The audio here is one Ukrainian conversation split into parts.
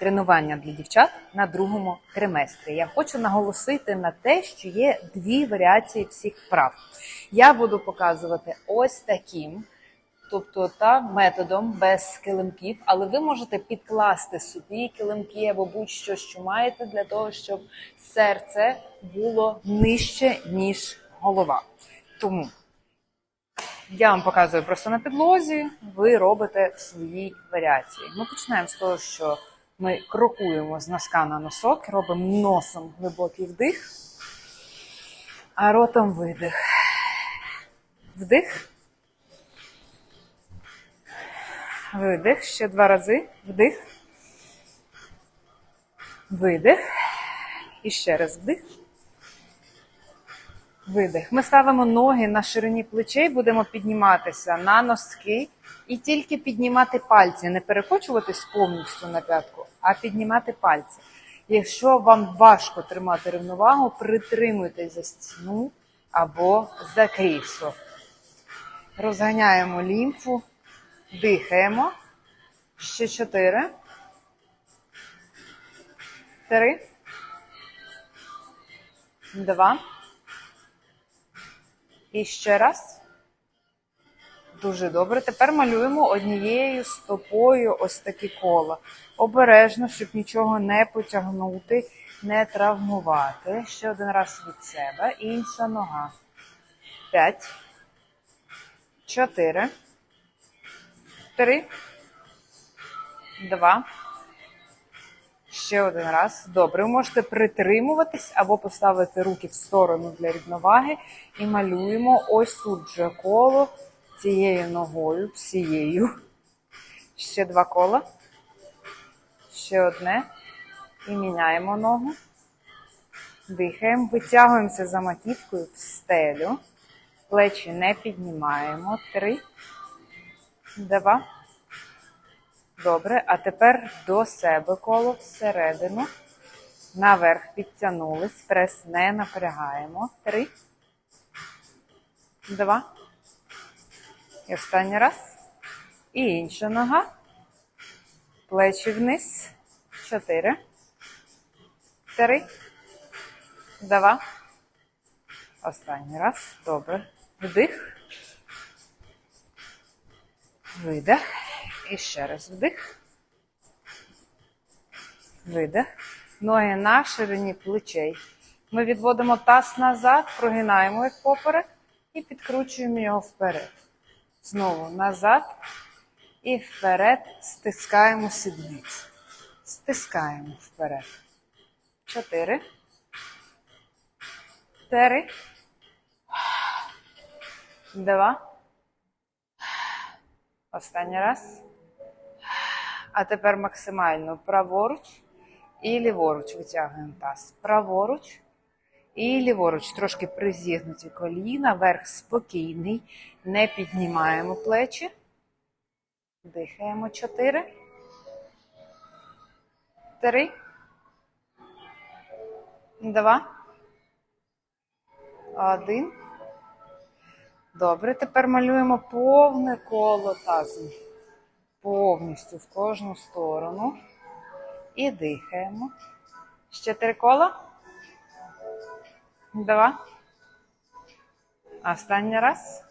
тренування для дівчат на другому триместрі. Я хочу наголосити на те, що є дві варіації всіх вправ. Я буду показувати ось таким. Тобто та методом без килимків, але ви можете підкласти собі килимки або будь-що, що маєте, для того, щоб серце було нижче, ніж голова. Тому я вам показую просто на підлозі, ви робите свої варіації. Ми починаємо з того, що ми крокуємо з носка на носок, робимо носом глибокий вдих, а ротом видих. Вдих. Видих. Ще два рази. Вдих. Видих. І ще раз вдих. Видих. Ми ставимо ноги на ширині плечей, будемо підніматися на носки і тільки піднімати пальці, не перекочуватись повністю на п'ятку, а піднімати пальці. Якщо вам важко тримати рівновагу, притримуйтесь за стіну або за крісло. Розганяємо лімфу, дихаємо. Ще чотири. Три. Два. І ще раз. Дуже добре. Тепер малюємо однією стопою ось такі кола. Обережно, щоб нічого не потягнути, не травмувати. Ще один раз від себе. Інша нога. П'ять. Чотири. Три. Два. Ще один раз. Добре. Ви можете притримуватись або поставити руки в сторону для рівноваги. І малюємо ось тут же коло цією ногою, всією. Ще два кола. Ще одне. І міняємо ногу. Дихаємо. Витягуємося за маківкою в стелю. Плечі не піднімаємо. Три. Два. Добре. А тепер до себе коло всередину. Наверх підтягнулись. Прес не напрягаємо. Три. Два. І останній раз. І інша нога. Плечі вниз. Чотири. Три. Два. Останній раз. Добре. Вдих. Видих. І ще раз вдих. Видих. Ноги на ширині плечей. Ми відводимо таз назад, прогинаємо як поперек і підкручуємо його вперед. Знову назад і вперед стискаємо сідницю. Стискаємо вперед. Чотири. Три. Два. Останній раз. А тепер максимально праворуч і ліворуч витягуємо таз. Праворуч і ліворуч. Трошки призігнуті коліна, верх спокійний. Не піднімаємо плечі. Дихаємо. Чотири. Три. Два. Один. Добре, тепер малюємо повне коло тазу. Повністю в кожну сторону. І дихаємо. Ще три кола. Два. Останній раз.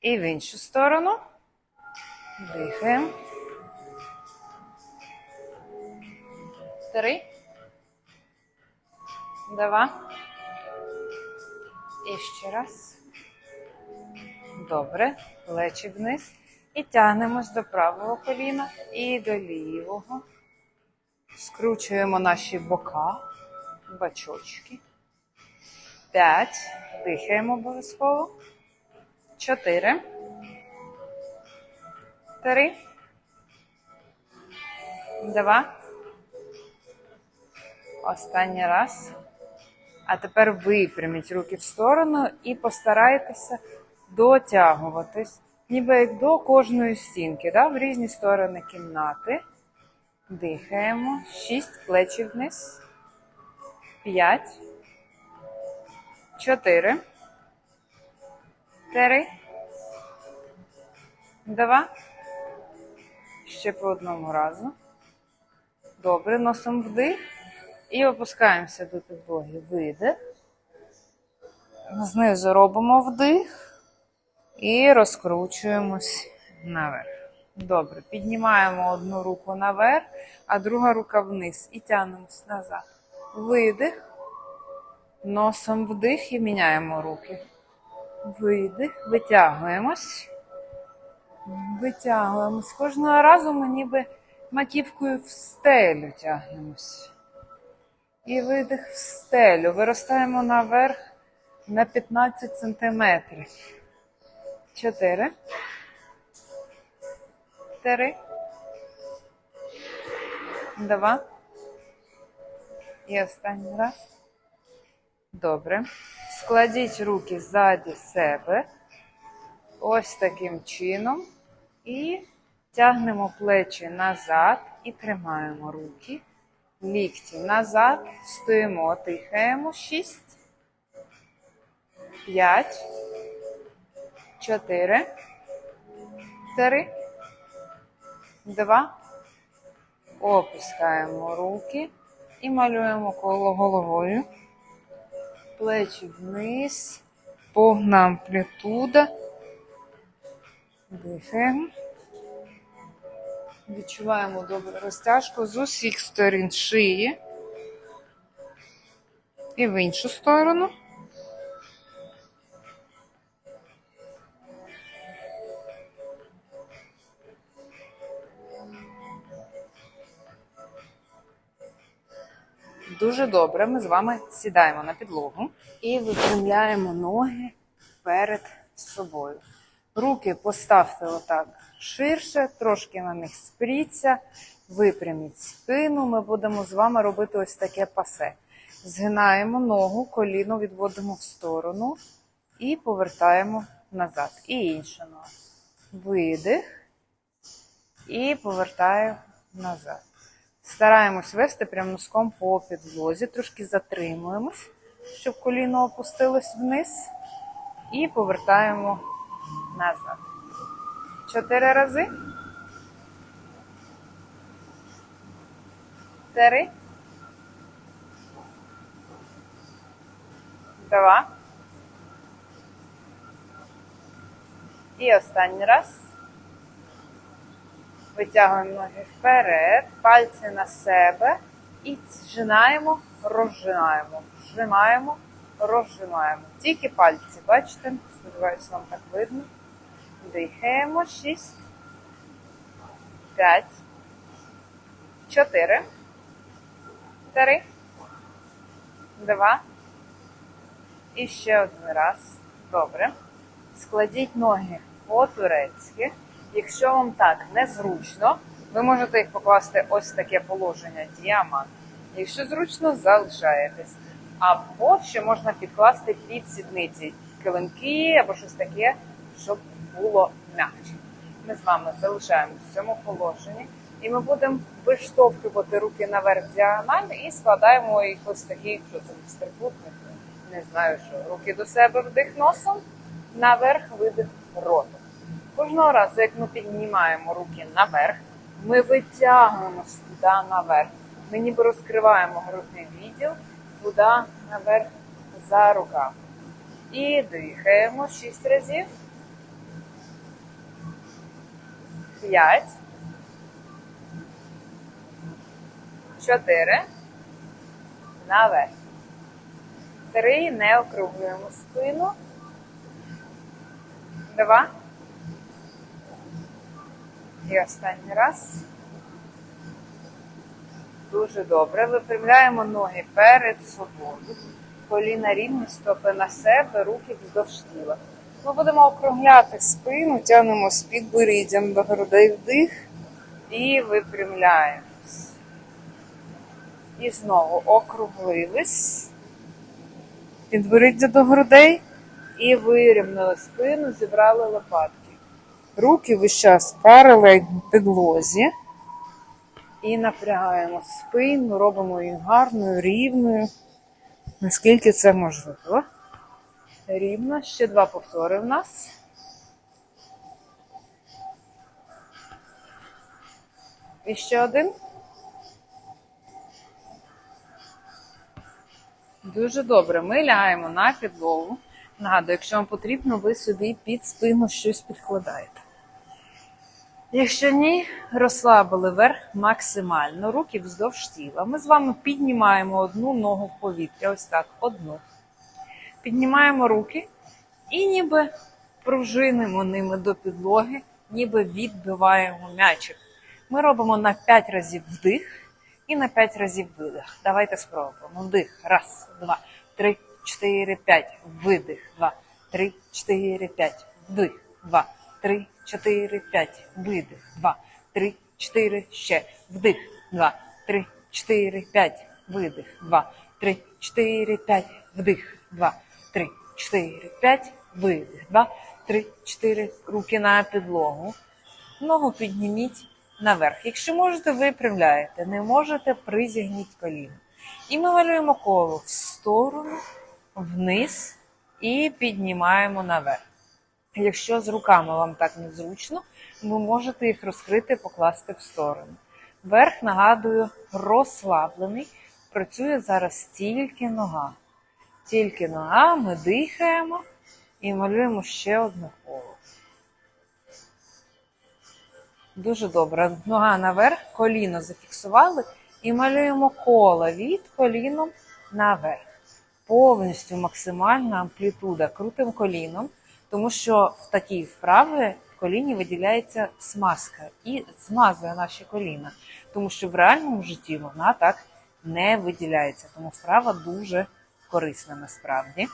І в іншу сторону. Дихаємо. Три. Два. І ще раз. Добре. Плечі вниз. І тягнемось до правого коліна і до лівого. Скручуємо наші бока, бачочки. П'ять. Дихаємо обов'язково. Чотири. Три. Два. Останній раз. А тепер випряміть руки в сторону і постарайтеся дотягуватись, ніби як до кожної стінки, да? в різні сторони кімнати. Дихаємо. Шість плечі вниз. П'ять. Чотири. Три. Два. Ще по одному разу. Добре, носом вдих. І опускаємося до підлоги. Видих. Знизу робимо вдих. І розкручуємось наверх. Добре. Піднімаємо одну руку наверх, а друга рука вниз. І тягнемось назад. Видих. Носом вдих і міняємо руки. Видих. Витягуємось. Витягуємось. Кожного разу ми ніби маківкою в стелю тягнемось. І видих в стелю. Виростаємо наверх на 15 сантиметрів. Чотири. Три. Два. І останній раз. Добре. Складіть руки ззаді себе. Ось таким чином. І тягнемо плечі назад і тримаємо руки. Лікті назад. Стоїмо, тихаємо. Шість. П'ять. Чотири. Три. Два. Опускаємо руки і малюємо коло головою. Плечі вниз. Повна амплітуда. Дихаємо. Відчуваємо добру розтяжку з усіх сторін шиї. І в іншу сторону. Дуже добре. Ми з вами сідаємо на підлогу і випрямляємо ноги перед собою. Руки поставте отак ширше, трошки на них спріться, випряміть спину. Ми будемо з вами робити ось таке пасе. Згинаємо ногу, коліно відводимо в сторону і повертаємо назад. І інша нога. Видих і повертаю назад. Стараємось вести прям носком по підлозі, трошки затримуємось, щоб коліно опустилось вниз, і повертаємо назад. Чотири рази. Три. Два. І останній раз. Витягуємо ноги вперед, пальці на себе і зжинаємо, розжинаємо, зжимаємо, розжимаємо. Тільки пальці, бачите? Сподіваюся, вам так видно. Дихаємо. Шість. П'ять. Чотири. Три. Два. І ще один раз. Добре. Складіть ноги по-турецьки. Якщо вам так незручно, ви можете їх покласти ось таке положення діамант. Якщо зручно, залишаєтесь. Або ще можна підкласти під сідниці килимки або щось таке, щоб було м'якше. Ми з вами залишаємося в цьому положенні, і ми будемо виштовхувати руки наверх діагонально і складаємо їх ось такі, що це трикутник, не знаю що. Руки до себе вдих носом, наверх видих ротом. Кожного разу, як ми піднімаємо руки наверх, ми витягуємося туди наверх. Ми ніби розкриваємо грудний відділ туди наверх за рукав. І дихаємо шість разів. П'ять. Чотири. Наверх. Три. Не округлюємо спину. Два. І останній раз. Дуже добре. Випрямляємо ноги перед собою. Коліна рівні, стопи на себе, руки вздовж тіла. Ми будемо округляти спину, тягнемо з підборіддям до грудей вдих і випрямляємось. І знову округлились. Підборіддя до грудей і вирівняли спину, зібрали лопатки. Руки весь час паралельно підлозі. І напрягаємо спину, робимо її гарною, рівною, наскільки це можливо. Рівно, ще два повтори в нас. І ще один. Дуже добре. Ми лягаємо на підлогу. Нагадую, якщо вам потрібно, ви собі під спину щось підкладаєте. Якщо ні, розслабили верх максимально, руки вздовж тіла. Ми з вами піднімаємо одну ногу в повітря, ось так, одну. Піднімаємо руки і ніби пружинимо ними до підлоги, ніби відбиваємо м'ячик. Ми робимо на 5 разів вдих і на 5 разів видих. Давайте спробуємо. Вдих. Раз, два, три, чотири, п'ять. Видих. Два, три, чотири, п'ять. Вдих. Два, три, чотири, п'ять. Видих. Два, три, чотири, ще. Вдих. Два, три, чотири, п'ять. Видих. Два, три, чотири, п'ять. Вдих. Два, три, чотири, п'ять. Видих. Два, три, чотири. Руки на підлогу. Ногу підніміть наверх. Якщо можете, випрямляєте. Не можете, призігніть коліно. І ми малюємо коло в сторону, вниз і піднімаємо наверх. Якщо з руками вам так незручно, ви можете їх розкрити, покласти в сторону. Верх, нагадую, розслаблений. Працює зараз тільки нога. Тільки нога, ми дихаємо і малюємо ще одне коло. Дуже добре. Нога наверх, коліно зафіксували і малюємо коло від коліном наверх. Повністю максимальна амплітуда. Крутим коліном, тому що в такій вправі в коліні виділяється смазка і змазує наші коліна. Тому що в реальному житті вона так не виділяється. Тому вправа дуже корисна насправді.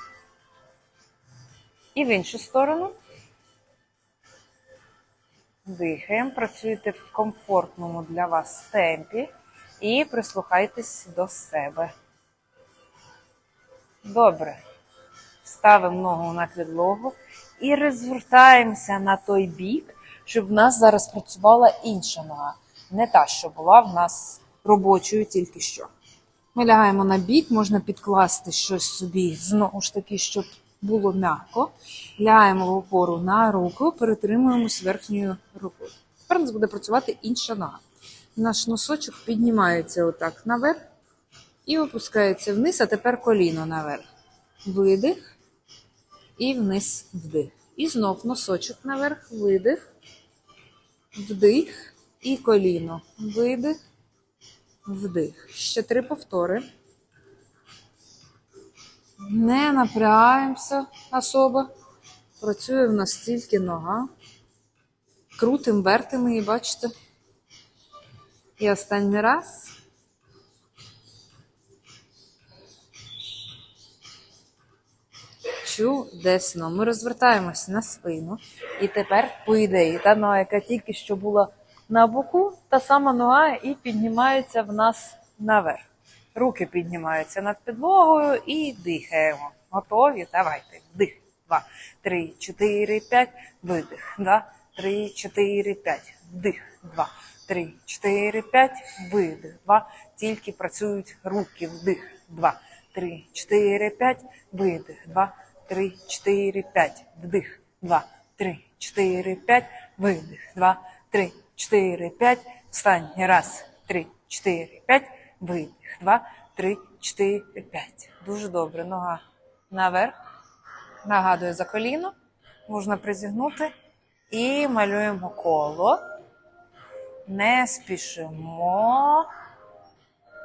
І в іншу сторону. Дихаємо, працюєте в комфортному для вас темпі і прислухайтесь до себе. Добре. Ставимо ногу на підлогу і розвертаємося на той бік, щоб в нас зараз працювала інша нога. Не та, що була в нас робочою тільки що. Ми лягаємо на бік, можна підкласти щось собі, знову ж таки, щоб було м'яко. Ляємо в опору на руку, перетримуємось верхньою рукою. Тепер у нас буде працювати інша нога. Наш носочок піднімається отак наверх і опускається вниз, а тепер коліно наверх. Видих і вниз вдих. І знов носочок наверх, видих, вдих і коліно. Видих, вдих. Ще три повтори. Не напрягаємося особо. Працює в нас тільки нога. Крутим, вертим її, бачите? І останній раз. Чудесно. Ми розвертаємось на спину. І тепер, по ідеї, та нога, яка тільки що була на боку, та сама нога і піднімається в нас наверх. Руки піднімаються над підлогою і дихаємо. Готові? Давайте. Вдих. Два, три, чотири, п'ять. Видих. Два, три, чотири, п'ять. Вдих. Два, три, чотири, п'ять. Видих. Два. Тільки працюють руки. Вдих. Два, три, чотири, п'ять. Видих. Два, три, чотири, п'ять. Вдих. Два, три, чотири, п'ять. Видих. Два, три, чотири, п'ять. Останній раз. Три, чотири, п'ять. Видих. Два, три, чотири, п'ять. Дуже добре. Нога наверх. Нагадую за коліно. Можна призігнути. І малюємо коло. Не спішимо.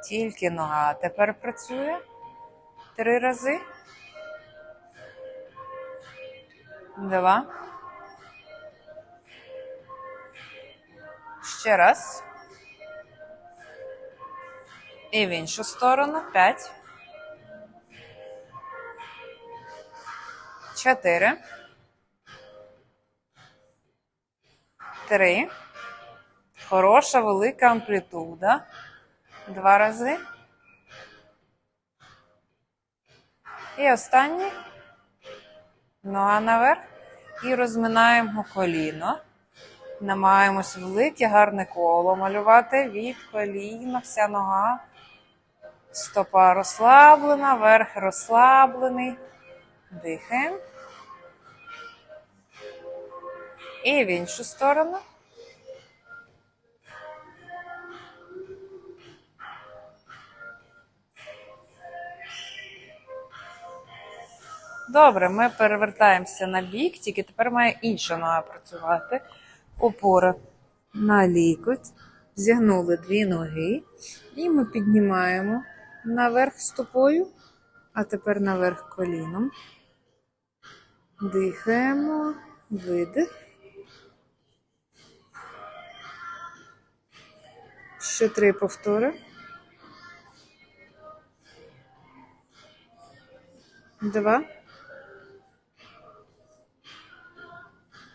Тільки нога тепер працює. Три рази. Два. Ще раз. І в іншу сторону. П'ять. Чотири. Три. Хороша велика амплітуда. Два рази. І останній. Нога наверх. І розминаємо коліно. Намагаємось велике гарне коло малювати від коліна, вся нога. Стопа розслаблена, верх розслаблений. Дихаємо. І в іншу сторону. Добре, ми перевертаємося на бік, тільки тепер має інша нога працювати. Опора на лікоть. Зігнули дві ноги. І ми піднімаємо наверх стопою, а тепер наверх коліном. Дихаємо, видих. Ще три повтори. Два.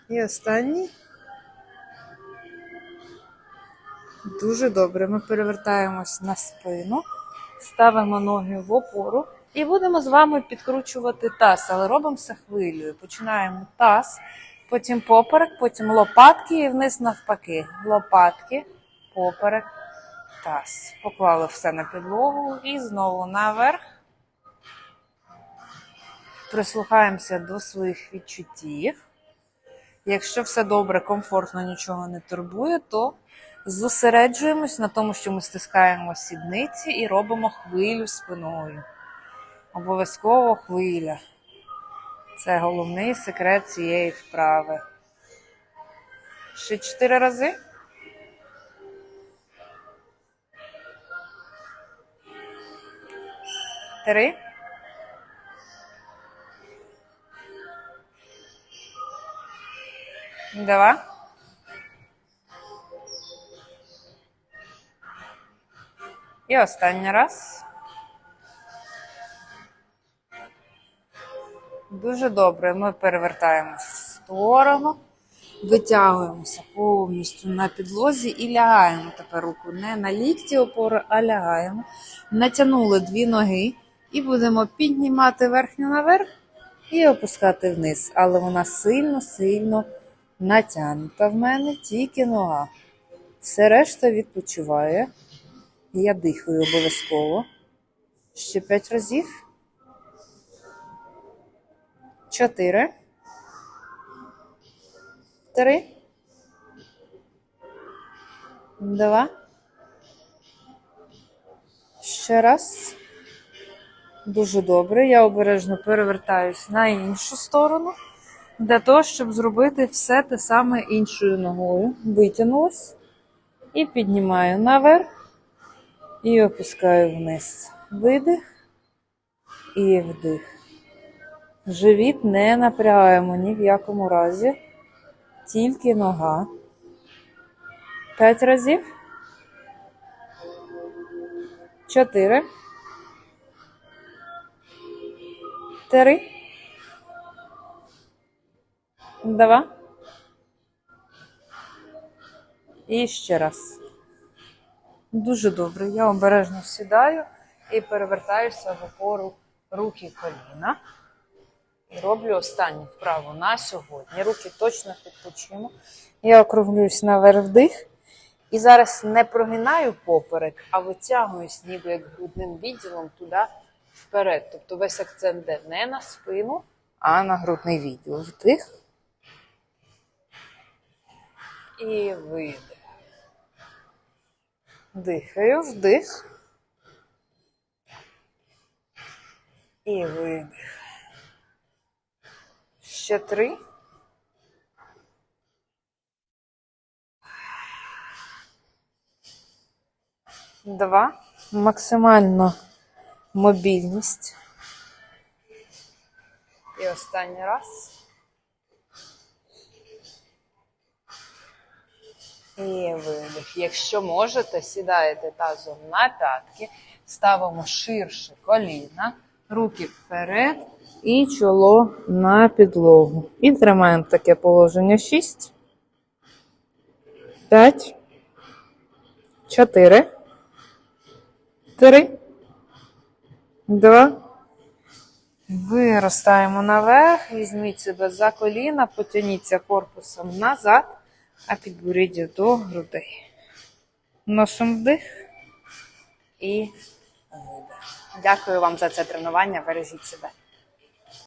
І останній. Дуже добре. Ми перевертаємось на спину, ставимо ноги в опору і будемо з вами підкручувати таз, але робимо все хвилею. Починаємо таз, потім поперек, потім лопатки і вниз навпаки. Лопатки, поперек, таз. Поклали все на підлогу і знову наверх. Прислухаємося до своїх відчуттів. Якщо все добре, комфортно, нічого не турбує, то зосереджуємось на тому, що ми стискаємо сідниці і робимо хвилю спиною. Обов'язково хвиля. Це головний секрет цієї вправи. Ще чотири рази. Три. Два. І останній раз. Дуже добре. Ми перевертаємося в сторону, витягуємося повністю на підлозі і лягаємо тепер руку не на лікті опори, а лягаємо. Натягнули дві ноги і будемо піднімати верхню наверх і опускати вниз. Але вона сильно-сильно натягнута в мене тільки нога. Все решта відпочиває. Я дихаю обов'язково. Ще п'ять разів. Чотири. Три. Два. Ще раз. Дуже добре. Я обережно перевертаюсь на іншу сторону. Для того, щоб зробити все те саме іншою ногою. Витягнулась. І піднімаю наверх. І опускаю вниз. Видих і вдих. Живіт не напрягаємо ні в якому разі. Тільки нога. П'ять разів. Чотири. Три. Два. І ще раз. Дуже добре. Я обережно сідаю і перевертаюся в опору руки коліна. І роблю останню вправу на сьогодні. Руки точно підпочимо. Я округлююсь наверх вдих. І зараз не прогинаю поперек, а витягуюсь ніби як грудним відділом туди вперед. Тобто весь акцент де не на спину, а на грудний відділ. Вдих. І видих. Дихаю, вдих. І видих. Ще три. Два. Максимально мобільність. І останній раз. І видих. Якщо можете, сідаєте тазом на п'ятки, ставимо ширше коліна, руки вперед і чоло на підлогу. І тримаємо таке положення 6, 5, 4, 3, 2. Виростаємо наверх, візьміть себе за коліна, потягніться корпусом назад, а підборіддя до грудей. Носом вдих і видих. Дякую вам за це тренування. Бережіть себе.